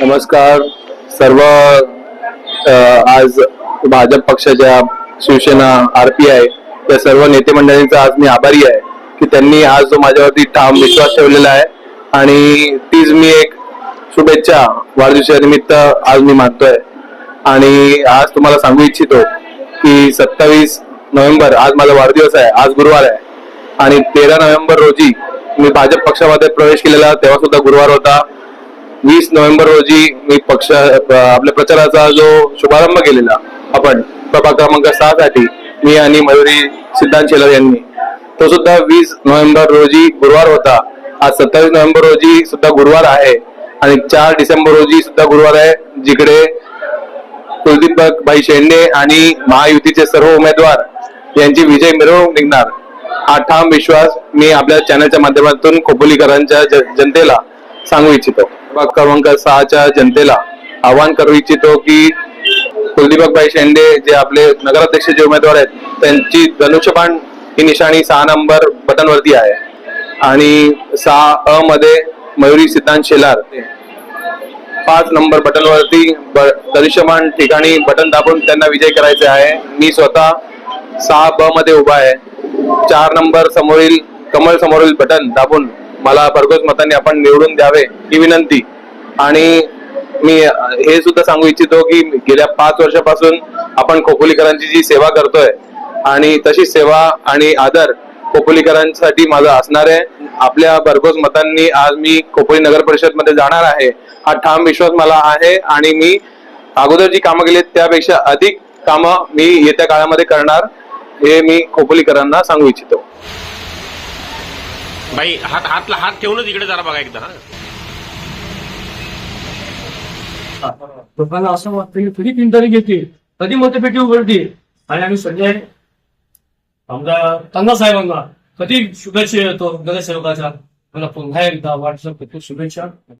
नमस्कार. सर्व आज भाजप पक्षाच्या शिवसेना आर पी आय या सर्व नेते मंडळींचा आज मी आभारी आहे की त्यांनी आज जो माझ्यावरती ठाम विश्वास ठेवलेला आहे आणि तीच मी एक शुभेच्छा वाढदिवसानिमित्त आज मी मानतोय. आणि आज तुम्हाला सांगू इच्छितो की सत्तावीस नोव्हेंबर आज माझा वाढदिवस आहे. आज गुरुवार आहे. आणि तेरा नोव्हेंबर रोजी मी भाजप पक्षामध्ये प्रवेश केलेला तेव्हा सुद्धा गुरुवार होता. वीस नोव्हेंबर रोजी मी पक्ष आपल्या प्रचाराचा जो शुभारंभ केलेला आपण प्रभाग क्रमांक सहा साठी मी आणि मयुरी सिद्धांत शेलर यांनी तो सुद्धा वीस नोव्हेंबर रोजी गुरुवार होता. आज सत्तावीस नोव्हेंबर रोजी सुद्धा गुरुवार आहे आणि चार डिसेंबर रोजी सुद्धा गुरुवार आहे जिकडे कुलदीप भाई शेंडे आणि महायुतीचे सर्व उमेदवार यांची विजय मिरवणूक निघणार. हा ठाम विश्वास मी आपल्या चॅनलच्या माध्यमातून खोपोलीकरांच्या जनतेला सांगू इच्छितो. प्रभाग क्रमांक सहाच्या जनतेला आवाहन करू इच्छितो की कुलदीपकभाई शेंडे जे आपले नगराध्यक्ष जे उमेदवार आहेत त्यांची धनुष्यबाण ही निशाणी सहा नंबर बटनवरती आहे. आणि सहा अ मध्ये मयुरी सिद्धांत शेलार. पाच नंबर बटनवरती धनुष्यबाण ब- ठिकाणी बटन दाबून त्यांना विजय करायचे आहे. मी स्वतः सहा ब मध्ये उभा आहे. चार नंबर समोरील कमळ समोरील बटन दाबून मला भरघोस मतांनी आपण निवडून द्यावे ही विनंती. आणि मी हे सुद्धा सांगू इच्छितो की गेल्या पाच वर्षापासून आपण खोपोलीकरांची जी सेवा करतोय आणि तशी सेवा आणि आदर खोपोलीकरांसाठी माझा असणार आहे. आपल्या भरघोस मतांनी आज मी खोपोली नगर परिषदमध्ये जाणार आहे. हा ठाम विश्वास मला आहे आणि मी अगोदर जी कामं केली त्यापेक्षा अधिक कामं मी येत्या काळामध्ये करणार. हे मी खोपोलीकरांना सांगू इच्छितो. बाई हात हातला हात ठेवूनच इकडे जरा बघा एकदा हा. लोकांना असं वाटतं की कधी पिंटारी घेते कधी मतपेटी उघडते आणि आम्ही संजय आमदार तांदा साहेबांना कधी शुभेच्छा येतो नगरसेवकाच्या मला पुन्हा एकदा व्हॉट्सअप शुभेच्छा.